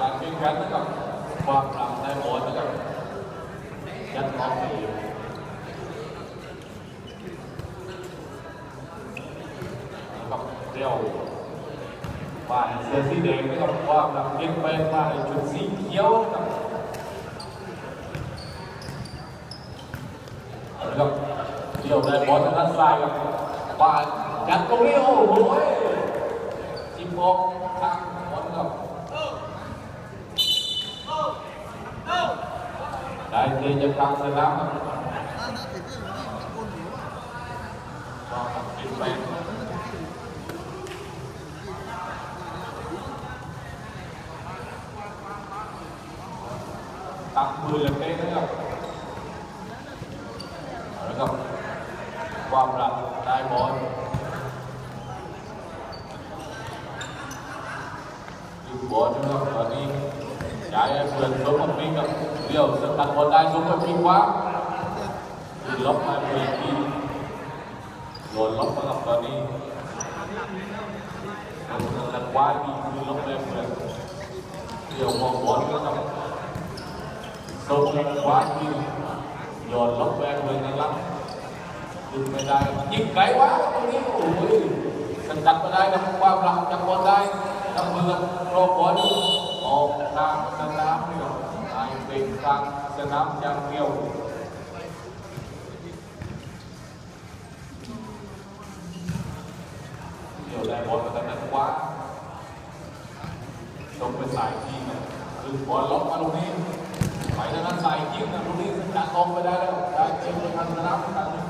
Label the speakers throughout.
Speaker 1: การแข่งขันนะครับความหลังในบอลนะครับยัดน้องไปอยู่นะครับเรียวฝ่ายเสื้อสีแดงนะครับความหลังเลี้ยงไปฝ่ายชุดสีเขียวนะครับเอาละครับเรียวได้บอลทางด้านซ้ายครับฝ่ายยัดตรงนี้โอ้โหจิมบอกทาง đại kia nhân con tôi lắm. Tặng 10 là cái เลี้ยวสกัดบอลได้สมกับมิงวางยิงล็อกมาเพื่อนทีโดนล็อกมาครับตอนนี้โดนสกัดว้าดีคือล็อกได้เพื่อนเลี้ยวมองบอลนะครับสมกับว้าดีโยนล็อกแบกเลยนะครับยิงไม่ได้ยิงไกลวะตรงนี้โอ้ยสกัดมาได้นะความรักจับบอลได้จับมือรอบอลออกทางสนามนี่ครับไอ้เป็นทาง สนามอย่างเดียวเดี๋ยวได้บอลมาแต่นั้นว่าลงเป็นสายทีนะคือบอลล็อกมาตรงนี้ไปทางนั้นสายิงนะตรงนี้ดักออกไปได้แล้วได้เต็มไปทางสนามทางนี้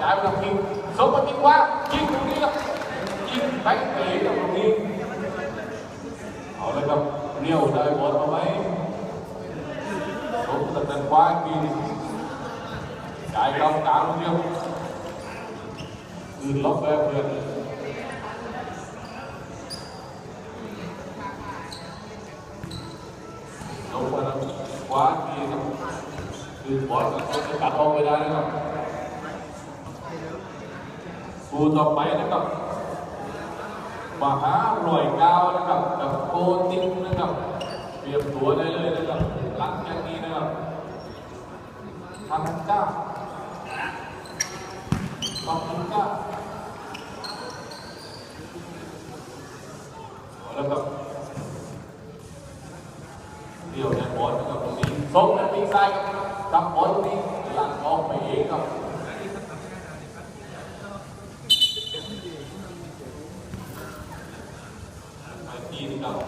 Speaker 1: chạy vào kim số có kim quá kim cũng đi đâu kim đánh về đồng một họ là gặp nhiều đời một mà mấy. Số thật tần quá kim chạy trong cả luôn nhiêu từ lốc về về าปีครับคืนบอลจะกัดออกไปได้นะครับคูต่อไปนะครับมหารวยก้าวนะครับกับโกติมนะครับเตรียมตัวได้เลยนะครับหลังจากนี้นะครับทางจ้าขอบคุณจ้าแล้วครับเดี่ยวในบอลนะครับตรงนี้ส่งนาทีซ้างนี้หลังออบไปทีนะครับย้ำอีกครั้งนะครับให้ทำแอนทีมได้นะครับ điều này cho nó gặp đi sống nó đi sai gặp bói đi là có phải ý không? Phải tin đâu.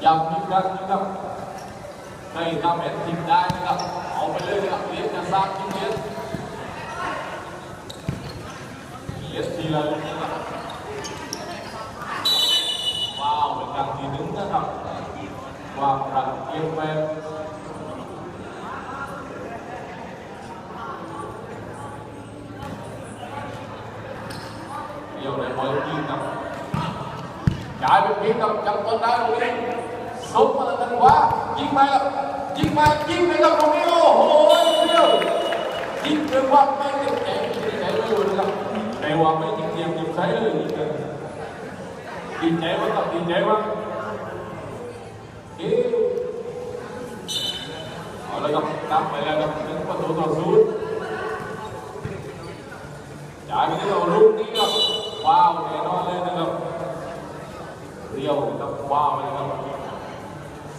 Speaker 1: Dòng như các như các. Đây là mẹ tìm đai như các. Họ phải lên gặp biết là sao như biết? Biết thì là hoặc là yêu mến điều này mọi người yên tâm. Chạy bên phía tâm trong cơn đá luôn đi súng mà là tinh quá chiến bay chiến bay chiến bay không đi ô ôi điêu chiến trường qua mấy cái chạy chạy luôn đi lắm chạy qua mấy chiếc diêm nhìn thấy luôn đi chạy vẫn tập đi chạy qua. là đồng năm vậy là đồng những con thủ tòa xuống chạy cái đầu lúc đi đâu. Wow để nó lên là đồng riêu đồng wow là đồng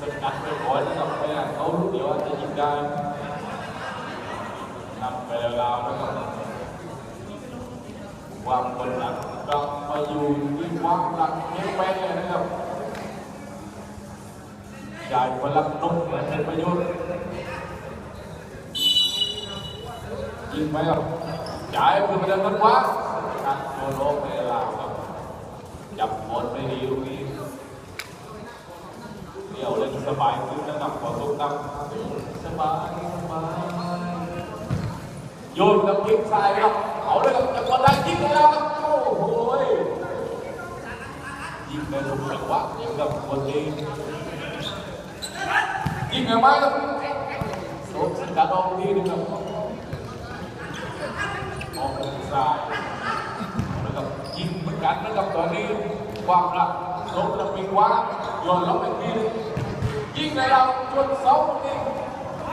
Speaker 1: sân đặt về khỏi là đồng đây là cấu lúc nhiều anh ta nhìn ra nằm về là lao đó đồng hoàng bình đẳng đồng và dù cái quán đẳng nhéo bé này đó đồng chạy và lắp nút và trên bao nhiêu ไปก่อนนะครับไม่งั้นเขาลูกเดียวอาจจะยิงได้นำไปแล้วๆนะครับความกดดันกลับมาอยู่ที่ความหลักเพียงแป้เลยนะครับจ่ายพลังนกเหมือนเป็นประไปครับจ่ายคือมันจะมันว่าทางโซโลไปลาวครับจับบอลไม่ดีลูกนี้เดี่ยวเล่นสบายขึ้นนะครับขอทุกครับสบายสบายโยนกับพลิกซ้ายครับเอาเลยครับจับบอลได้ยิงแล้วครับโอ้โหยิงในลูกจังหวะยิงกับคนเองยิงออกมครับโดนสกัดออกทีนึงครับ ออกซ้ายนะครับยิงเหมือนกันนะครับตอนนี้ความรักลงระปิงว้าโยนลงไปทีนึงยิงในเราจนเสานี่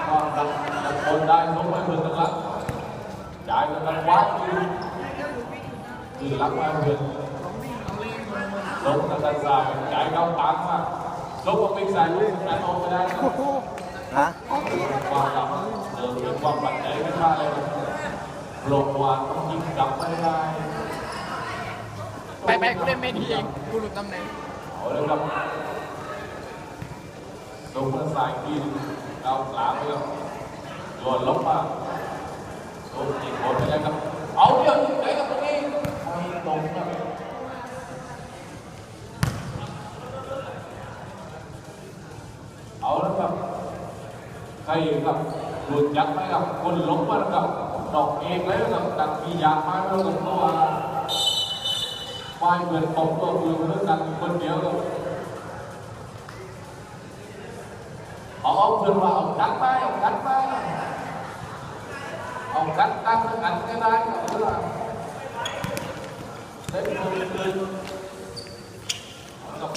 Speaker 1: ความรักจะทนได้ลงไปเพื่อนกันละจ่ายกันว้าคือคือรักมาเพื่อนลงกันซ้ายจ่ายเข้าตามมาลงมาปิงซ้ายลูกนั้นออกไม่ได้ครับ
Speaker 2: ฮะ
Speaker 1: ความรักเดินเป็นความปัจจัยไม่ได้เลย ลงวานต้องยิงกลับไม่ได้
Speaker 3: ไปไปกูเล่นไม่ดีเองกูหลุดตำแหน่ง
Speaker 1: เอาเลยครับลงมาสายทีเอาสามเลยครับโยนลบมาลงยิงบอลไปเลยครับ เอาเรื่องไหนครับตรงนี้ไม่ตรงครับเอาแล้วครับใครครับหลุดยัดไหมครับคนลงมาแล้วครับ ดอกเองแล้วกับดักมีอยากมาแล้วกับเพราะว่าควายเหมือนผมตัวมือเพื่อกันคนเดียวเอาเอาเพื่อนว่าเอากัดไปเอากัดไปเอากัดตั้งกันก็ได้ครับเพื่อเล่นคนอื่นกับ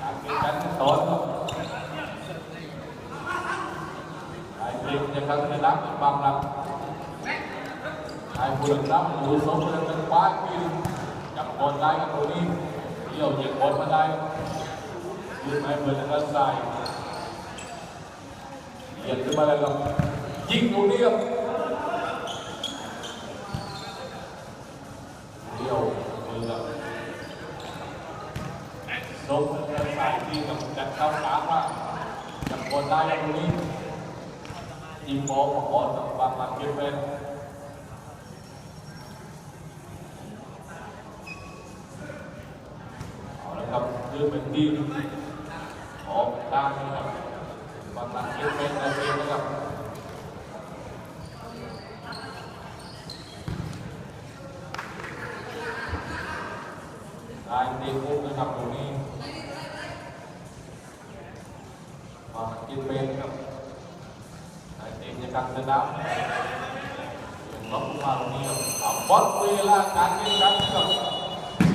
Speaker 1: การเกิดการตอนครับ ไอ้เพลงจะครั้งนี้รักบางรัก ไอ้บุญรักหมูสมบูรณ์เป็นป้ายปีจับบอลได้กับตัวนี้เดี่ยวเหยียบบอลมาได้ยืนไอ้เบิร์นกันใส่เหยียบขึ้นมาเลยครับยิงตรงนี้ครับเดี่ยวมือครับสมกันใส่ที่กับจัดเข้ากลางว่าจับบอลได้กับตัวนี้ยิงโป๊ของบอลกับบางหลังเก็บเป็น ละครับคือเป็นทีมออกทางนะครับบางหลังเก็บเป็นในเกมนะครับได้เตะมุกนะครับตรงนี้บางหลังเก็บเป็นครับ ไอ้เด็กจะกันสนามล็อกมาตร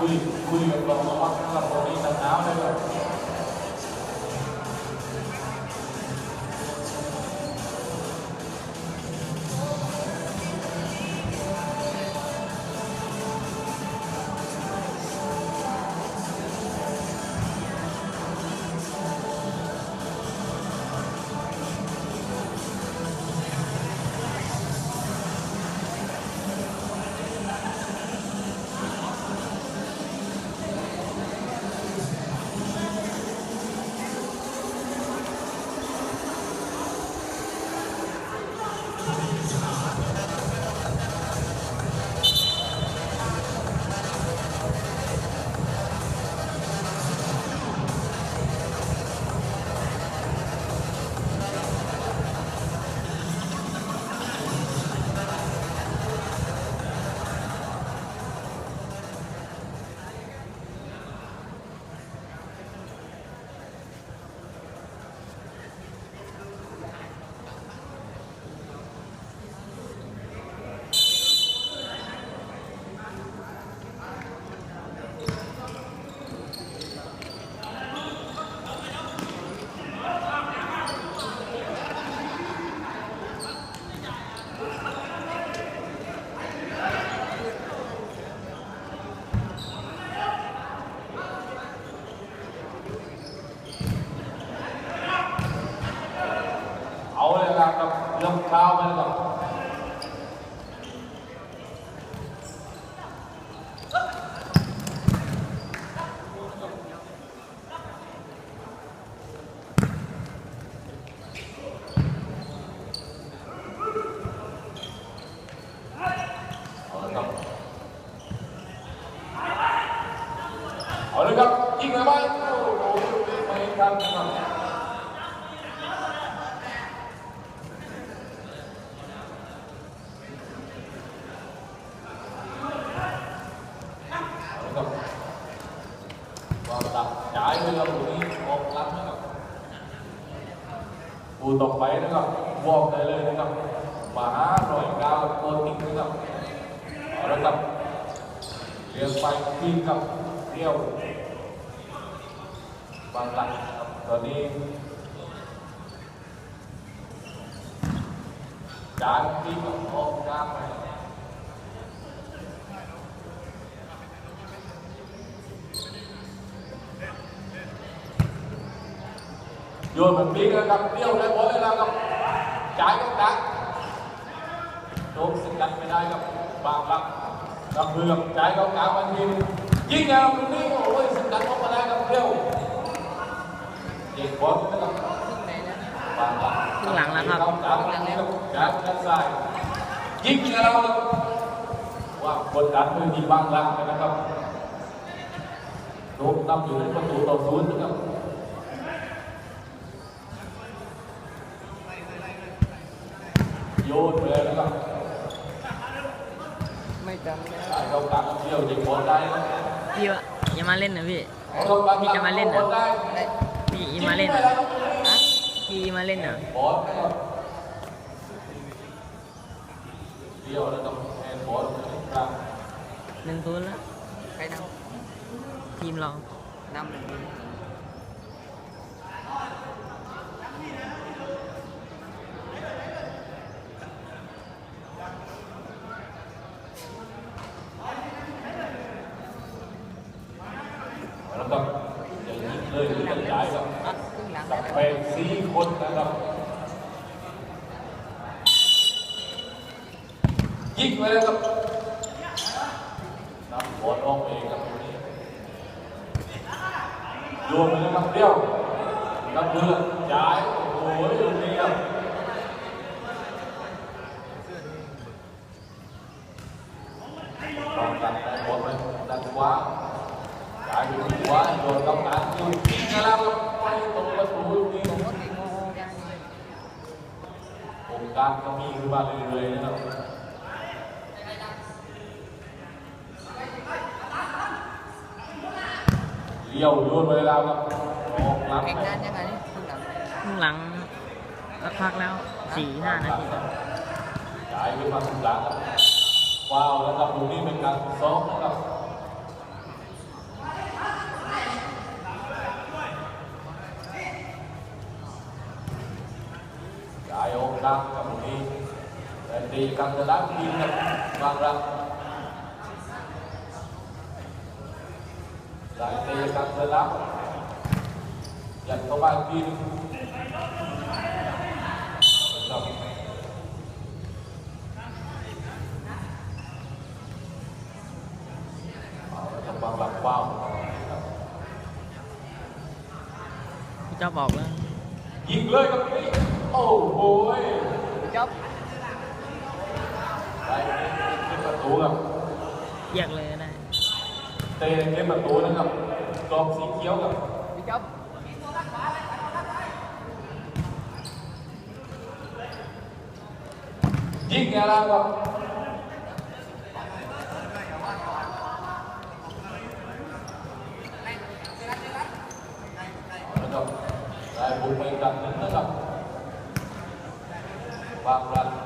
Speaker 1: ารแข่งขันนะครับเดี่ยวกันนำถึงประตูต่อศูนย์นะครับในเป็นเลงเอาตรงนี้หนักเท้าเลยครับคุยคุยกับเราระวังนะครับตรงนี้หนักเท้าเลย ูต่อไปนะครับวอกได้เลยนะครับมาหาหน่อยกาวโกติกนะครับเอาลยครับเรียงไปที่กับเที่ยวบางหลัก đi, tadi cantik kok kamu rồi mình biết là gặp tiêu đấy bố là gặp trái gặp đá. Đúng xin đặt về đây gặp bằng bằng gặp vừa gặp trái gặp cả bên kia giết nhau mình đi. ครับบางหลังครึ่งหลัง
Speaker 2: แล้วครับ
Speaker 1: กลางบันทีครับจ่ายด้านซ้ายยิงยาวครับว่ากดดันมือทีบางหลังนะครับโดนนำอยู่ในประตูต่อศูนย์นะครับโยนไปเลยนะครับ
Speaker 3: ไม่จำได้
Speaker 1: จ่ยเขากลางเที่ยวยิงบอลได้นะ
Speaker 2: พี่วะอย่ามาเล่นนะพี่
Speaker 1: พี่จะมาเล่นเห รอ
Speaker 2: พี่อีมาเล่นอฮะพี่อีมาเล่นเหรอบ
Speaker 1: อลนะครับเดียวแล้วต้องแอนบอลนะ
Speaker 2: หนึ่งศูนย์แล้ว
Speaker 3: ใครน
Speaker 2: ทีมเราำ
Speaker 3: นำหนึ่ง
Speaker 1: แล้วก็อย่างนี้เลยที่จะย้ายกับ
Speaker 3: ครึ่งหลัง
Speaker 1: กับเป็นสี่คนนะครับ ยิงไปแล้วครับนำบอลออกเองครับตรงนี้รวมไปแล้วครับเดียวกับเพื่อนย้ายโอ้โหตรงนี้ครับบางกันแต่บอลไปดันขวาจ่ายไปที่ขวาโดนกำนันยิงยิงแล้วครับไปตรงประตูลูกนี้
Speaker 3: โอ้ติโมยัง
Speaker 1: กาสก็มีขึ้นมาเรื่อยๆ นะครับเลี้ยวโยนไปแล้วครับออกหลัง
Speaker 3: แข่งนานยังไงนี่ครึ่งหลัง
Speaker 2: ครึ่งหลังสักพักแล้วสี่ห้านาทีแล้ว
Speaker 1: จ่ายขึ้นมาถึงหลังครับว้าวแล้วครับตรงนี้เป็นการซ้อมนะครับจ่ายออกหลังครับตรงนี้แต่ตีกันจะดังทีมครับบางรักจ่ายตีกันจะดังยัดเข้ามาอีกทีหนึงครับบวางร่างเลยครับนี่โอ้โหย
Speaker 3: จบ
Speaker 1: ได้ขึ้นประตูครับ
Speaker 2: เรียก đại tây
Speaker 1: các cơ đáp. Nhận có kim đồng đồng bằng bao. Chóp một đó. Diệt lơi các quý Oh Đây, chúng ta tủ không Giật lên đây
Speaker 3: là cái mặt
Speaker 1: tối nó gặp gọt xí chiếu gặp đi chấp Giết nhà lan rồi. Đấy, 40 gần đến tới gần Vàng lần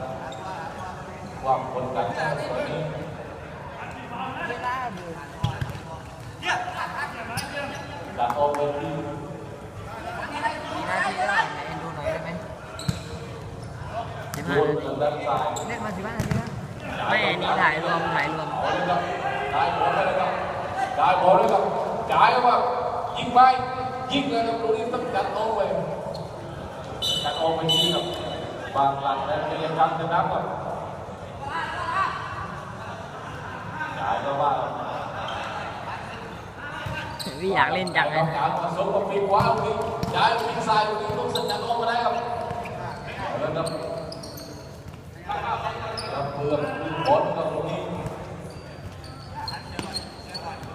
Speaker 1: ไม่
Speaker 2: อันนี้ถ่ายรวมถ่ายรวม
Speaker 1: เอาเลยครับได้บอลเลยครับได้บอลเลยครับจ่ายว่ายิงไปยิงเลยครับตรงนี้ต้องจัดโอ้ไปจัดโอ้ไปทีครับ บางหลังและเรียนกันนะครับก่อนจ่ายก็ว่า
Speaker 2: พี่อยากเล่นจังเลย
Speaker 1: การผสมกับปีกว้าวปีกย้ายปีกซ้ายปีกต้องสัญญาณออกมาได้ครับแล้วครับ แล้วเพื่อนปีกบอลกับตรงนี้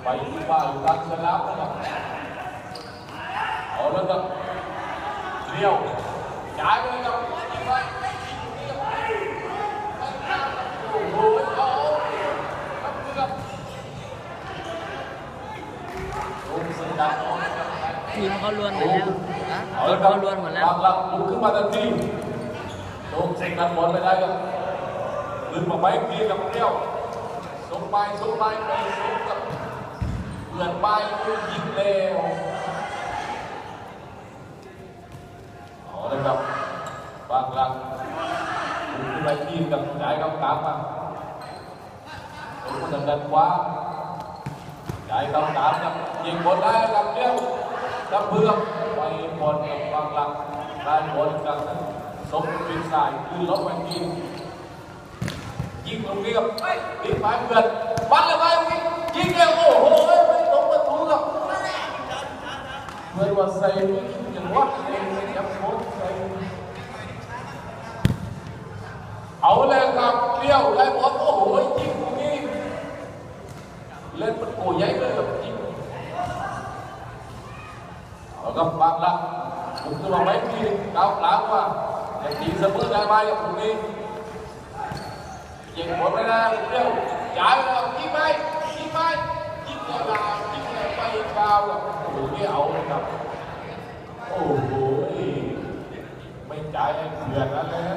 Speaker 1: ไปที่ว่าอยู่กลางสนามนะครับเอาแล้วครับเลี้ยวย้ายไปเลยครับยิงไปโอ้โหเอาครับครับลงสัญญาณออกนะครับ
Speaker 2: ทีมเขาล้วนหมดแล้ว
Speaker 1: เอา
Speaker 2: ที
Speaker 1: ละ
Speaker 2: ม
Speaker 1: ครับ
Speaker 2: เขาล้วนหมดแล้ว
Speaker 1: บางหลังลุกขึ้นมาทันทีลงเซ็งนันบอลไปได้ครับ ขึ้นมาไปเพียกับเที่ยวส่งไปส่งไปไปส่งกับเพื่อนไปยิงเร็วเอาละครับบางหลังลุกขึ้นไปทีมกับย้ายกับกลางมาลงมาทางด้านขวาย้ายกับกลางครับยิงบอลได้ครับเที่ยวกับเพื่อไปบอลกับบางหลังได้บอลกับสมปิดสายคือลบไปที ยิงตรงนี้กับปิดไปเพื่อนบันเลยไปยิงเดียวโอ้โหไม่ตรงประตูกับเพื่อนว่าใส่จังหวะเองจับโค้งใส่เอาเลยครับเลี้ยวได้บอลโอ้โหยิงตรงนี้เล่นมันโกใหญ่เลยกับยิง แล้วก็บางละผมจะมาไว้ทีดาวกลางว่าจะตีเสมอได้ไหมกับตรงนี้ ยิงหมดไม่ได้เรื่องจ่ายแล้วยิงไปยิงไปยิงแล้วดาวยิงไปดาวกับโอ้โหนี่เอาเลยครับโอ้โหไม่จ่ายเพื่อนแล้วเลยนะ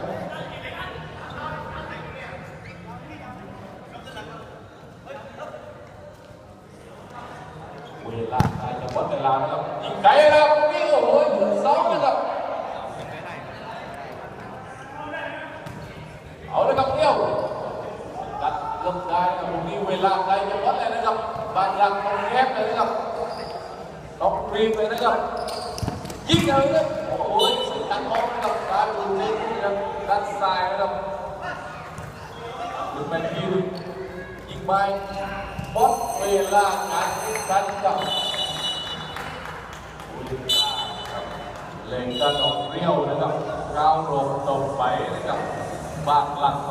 Speaker 1: เวลาจะวัดเวลานะครับยิงไกลแล้ว gặp. Giết nhau đấy ôi, sự bóng nó gặp ba cùng lên thì gặp đặt dài nó gặp. Được mình kêu nhìn bay. Bóp về là đánh đánh gặp lên ta đọc riêu nó gặp. Cao độ đồng bảy nó gặp. Bạc lặng